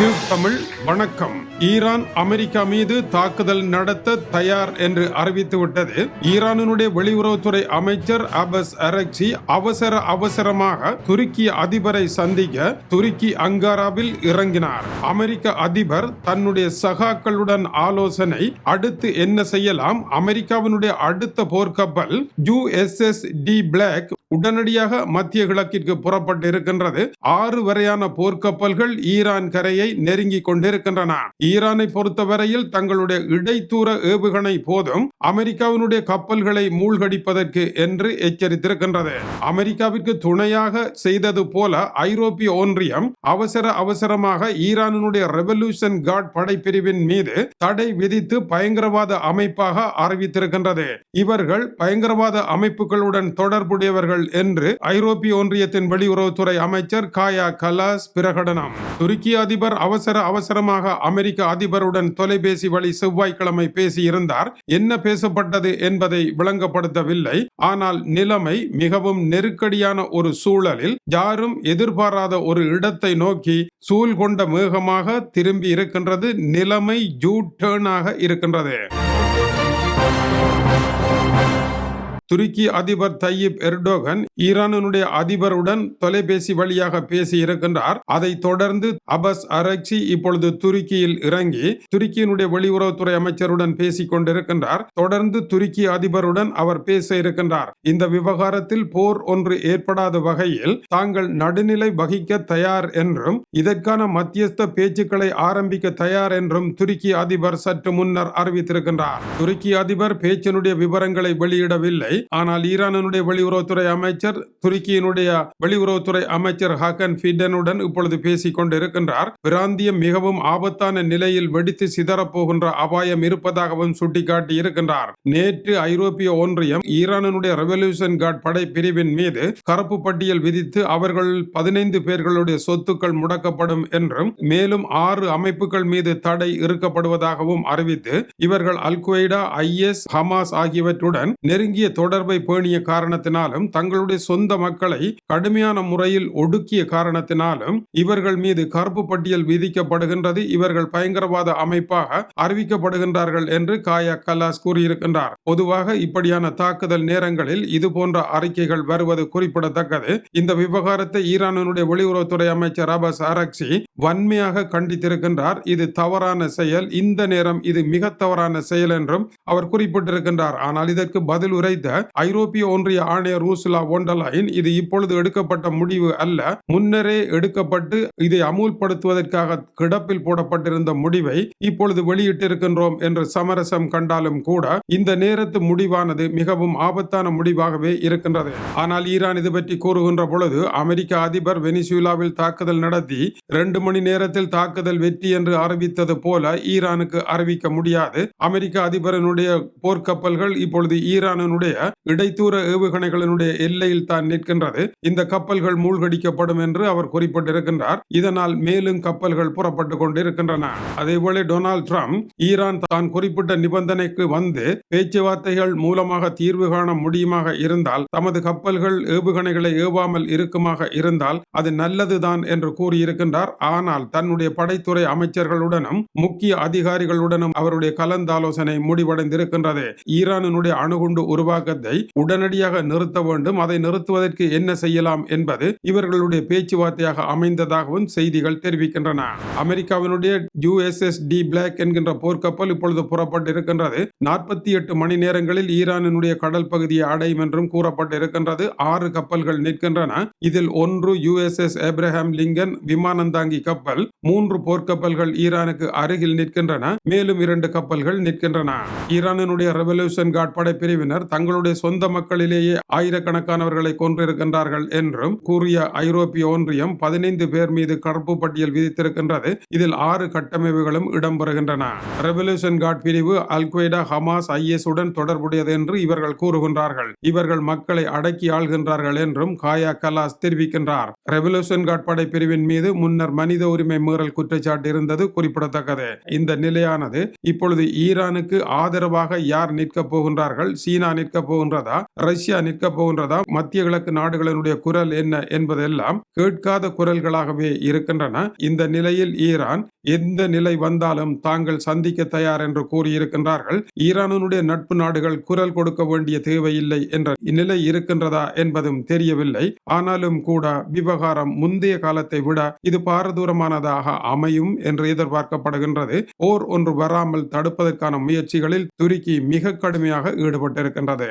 இது தமிழ் வணக்கம். Iran America மீது தாக்குதல் நடத்த தயார் என்று அறிவித்துவிட்டது. ஈரானினுடைய வெளியுறவுத்துறை அமைச்சர் அபஸ் அரக்சி அவசர அவசரமாக துருக்கி அதிபரை சந்திக்க துருக்கி அங்காராவில் இறங்கினார். அமெரிக்க அதிபர் தன்னுடைய சகாக்களுடன் ஆலோசனை அடுத்து என்ன செய்யலாம்? அமெரிக்காவினுடைய அடுத்த போர்க்கப்பல் எஸ் டி பிளாக் உடனடியாக மத்திய கிழக்கிற்கு புறப்பட்டு இருக்கின்றது. ஆறு வரையான போர்க்கப்பல்கள் ஈரான் கரையை நெருங்கி கொண்டிருக்கின்றன. ஈரானை பொறுத்தவரையில் தங்களுடைய இடைத்தூர ஏவுகணை போதும். அமெரிக்காவினுடைய கப்பல்களை மூழ்கடிப்பதற்கு என்று எச்சரித்திருக்கின்றது. அமெரிக்காவிற்கு துணையாக செய்தது போல ஐரோப்பிய ஒன்றியம் அவசர அவசரமாக ஈரானினுடைய ரெவல்யூஷன் கார்ட் படைப்பிரிவின் மீது தடை விதித்து பயங்கரவாத அமைப்பாக அறிவித்திருக்கின்றது. இவர்கள் பயங்கரவாத அமைப்புகளுடன் தொடர்புடையவர்கள் என்று ஐரோப்பிய ஒன்றியத்தின் வெளியுறவுத்துறை அமைச்சர் காயா கலாஸ் பிரகடனம். துருக்கி அதிபர் அவசர அவசரமாக அமெரிக்க அதிபருடன் தொலைபேசி வழி செவ்வாய்க்கிழமை பேசியிருந்தார். என்ன பேசப்பட்டது என்பதை விளங்கப்படுத்தவில்லை. ஆனால் நிலைமை மிகவும் நெருக்கடியான ஒரு சூழலில் யாரும் எதிர்பாராத ஒரு இடத்தை நோக்கி சூழ் கொண்ட மேகமாக திரும்பி இருக்கின்றது. நிலைமை ஜூ டேர்னாக இருக்கின்றது. துருக்கி அதிபர் தையிப் எர்டோகன் ஈரானுடைய அதிபருடன் தொலைபேசி வழியாக பேசி இருக்கின்றார் அதைத் தொடர்ந்து அபஸ் அரக்சி இப்பொழுது துருக்கியில் இறங்கி துருக்கியினுடைய வெளியுறவுத்துறை அமைச்சருடன் பேசிக் கொண்டிருக்கின்றார் தொடர்ந்து துருக்கி அதிபருடன் அவர் பேச இருக்கின்றார் இந்த விவகாரத்தில் போர் ஒன்று ஏற்படாத வகையில் தாங்கள் நடுநிலை வகிக்க தயார் என்றும் இதற்கான மத்தியஸ்த பேச்சுக்களை ஆரம்பிக்க தயார் என்றும் துருக்கி அதிபர் சற்று முன்னர் அறிவித்திருக்கின்றார். துருக்கி அதிபர் பேச்சினுடைய விவரங்களை வெளியிடவில்லை. ஆனால் ஈரானுடைய வெளியுறவுத்துறை அமைச்சர் துருக்கியினுடைய வெளியுறவுத்துறை அமைச்சர் ஹாக்கன் ஃபிடனுடன் இப்பொழுது பேசிக் கொண்டிருக்கின்றார். பிராந்தியம் மிகவும் ஆபத்தான நிலையில் வெடித்து சிதறப்போகின்ற அபாயம் இருப்பதாகவும் சுட்டிக்காட்டி இருக்கின்றார். நேற்று ஐரோப்பிய ஒன்றியம் ஈரானுடைய ரெவல்யூஷன் கார்டு படை பிரிவின் மீது கருப்பு பட்டியல் விதித்து அவர்கள் பதினைந்து பேர்களுடைய சொத்துக்கள் முடக்கப்படும் என்றும் மேலும் ஆறு அமைப்புகள் மீது தடை இருக்கப்படுவதாகவும் அறிவித்து இவர்கள் அல் குவைடா ஐஎஸ் ஹமாஸ் ஆகியவற்றுடன் நெருங்கிய தொடர்பு பேணிய காரணத்தினாலும் தங்களுடைய சொந்த மக்களை கடுமையான முறையில் ஒடுக்கிய காரணத்தினாலும் இவர்கள் மீது கருப்பு பட்டியல் விதிக்கப்படுகின்றது. இவர்கள் பயங்கரவாத அமைப்பாக அறிவிக்கப்படுகின்றார்கள் என்று காயா கல்லாஸ் கூறியிருக்கின்றார். பொதுவாக இப்படியான தாக்குதல் நேரங்களில் இது போன்ற அறிக்கைகள் வருவது குறிப்பிடத்தக்கது. இந்த விவகாரத்தை ஈரானுடைய வெளியுறவுத்துறை அமைச்சர் அபாஸ் அரக்சி வன்மையாக கண்டித்திருக்கின்றார். இது தவறான செயல். இந்த நேரம் இது மிக தவறான செயல் என்றும் அவர் குறிப்பிட்டிருக்கின்றார். ஆனால் இதற்கு பதில் உரைத்த ஐரோப்பிய ஒன்றிய ஆணையர் ரூசுலா ஒண்டலைன் இது இப்பொழுது எடுக்கப்பட்ட முடிவு அல்ல. முன்னரே எடுக்கப்பட்டு இதை அமுல்படுத்துவதற்காக கிடப்பில் போடப்பட்டிருந்த முடிவை இப்பொழுது வெளியிட்டிருக்கின்றோம் என்று சமரசம் கண்டாலும் கூட இந்த நேரத்து முடிவானது மிகவும் ஆபத்தான முடிவாகவே இருக்கின்றது. ஆனால் ஈரான் இது பற்றி கூறுகின்ற பொழுது அமெரிக்க அதிபர் வெனிசுலாவில் தாக்குதல் நடத்தி இரண்டு மணி நேரத்தில் தாக்குதல் வெற்றி என்று அறிவித்தது போல ஈரானுக்கு அறிவிக்க முடியாது. அமெரிக்க அதிபரனுடைய போர்க்கப்பல்கள் இப்பொழுது ஈரானுடைய இடைத்தூர ஏவுகணைகளினுடைய எல்லையில் தான் நிற்கின்றது. இந்த கப்பல்கள் மூழ்கடிக்கப்படும் என்று அவர் குறிப்பிட்டிருக்கின்றார். இதனால் மேலும் கப்பல்கள் புறப்பட்டு கொண்டிருக்கின்றன. அதேபோல டொனால்ட் ட்ரம்ப் ஈரான் தான் குறிப்பிட்ட நிபந்தனைக்கு வந்து பேச்சுவார்த்தைகள் மூலமாக தீர்வு காண முடியுமாக இருந்தால் தமது கப்பல்கள் ஏவுகணைகளை ஏவாமல் இருக்குமாக இருந்தால் அது நல்லதுதான் என்று கூறியிருக்கின்றார். ஆனால் தன்னுடைய படைத்துறை அமைச்சர்களுடனும் முக்கிய அதிகாரிகளுடனும் அவருடைய கலந்தாலோசனை முடிவடைந்திருக்கின்றது. ஈரானினுடைய அணுகுண்டு உருவாக்க உருவாக்கத்தை உடனடியாக நிறுத்த வேண்டும். அதை நிறுத்துவதற்கு என்ன செய்யலாம் என்பது இவர்களுடைய பேச்சுவார்த்தையாக அமைந்ததாகவும் செய்திகள் தெரிவிக்கின்றன. அமெரிக்காவினுடைய யுஎஸ்எஸ் டி பிளாக் என்கின்ற போர்க்கப்பல் இப்பொழுது புறப்பட்டு இருக்கின்றது நாற்பத்தி எட்டு மணி நேரங்களில் ஈரானினுடைய கடல் பகுதியை அடையும் என்றும் கூறப்பட்டிருக்கின்றது. ஆறு கப்பல்கள் நிற்கின்றன. இதில் ஒன்று யுஎஸ்எஸ் ஏப்ரஹாம் லிங்கன் விமானந்தாங்கி கப்பல் மூன்று போர்க்கப்பல்கள் ஈரானுக்கு அருகில் நிற்கின்றன. மேலும் இரண்டு கப்பல்கள் நிற்கின்றன. ஈரானினுடைய ரெவல்யூஷன் கார்ட் படைப்பிரிவினர் தங்களுடைய சொந்த மக்களிலேயே ஆயிரக்கணக்கானவர்களை கொன்றிருக்கின்றார்கள் என்றும் கூறிய ஐரோப்பிய ஒன்றியம் பதினைந்து பேர் மீது கருப்பு பட்டியல் விதித்திருக்கின்றது. இதில் ஆறு கட்டமைப்புகளும் இடம்பெறுகின்றன. ரெவல்யூஷன் கார்ட் பிரிவு அல்கொய்டா ஹமாஸ் ஐஎஸ் உடன் தொடர்புடையது என்று இவர்கள் கூறுகின்றார்கள். இவர்கள் மக்களை அடக்கி ஆள்கின்றார்கள் என்றும் காயா கலாஸ் தெரிவிக்கின்றார். ரெவல்யூஷன் கார்ட் படைப்பிரிவின் மீது முன்னர் மனித உரிமை மீறல் குற்றச்சாட்டு இருந்தது குறிப்பிடத்தக்கது. இந்த நிலையானது இப்பொழுது ஈரானுக்கு ஆதரவாக யார் நிற்கப் போகின்றார்கள்? சீனா நிற்கப் போகின்றதா? ரஷ்யா நிற்க போகின்றதா? மத்திய கிழக்கு நாடுகளினுடைய குரல் என்ன என்பதெல்லாம் கேட்காத குரல்களாகவே இருக்கின்றன. இந்த நிலையில் ஈரான் எந்த நிலை வந்தாலும் தாங்கள் சந்திக்க தயார் என்று கூறியிருக்கின்றார்கள். ஈரானுடைய நட்பு நாடுகள் குரல் கொடுக்க வேண்டிய தேவையில்லை என்ற நிலை இருக்கின்றதா என்பதும் தெரியவில்லை. ஆனாலும் கூட விவகாரம் முந்தைய காலத்தை விட இது பாரதூரமானதாக அமையும் என்று எதிர்பார்க்கப்படுகின்றது. போர் ஒன்று வராமல் தடுப்பதற்கான முயற்சிகளில் துருக்கி மிக கடுமையாக ஈடுபட்டிருக்கின்றது.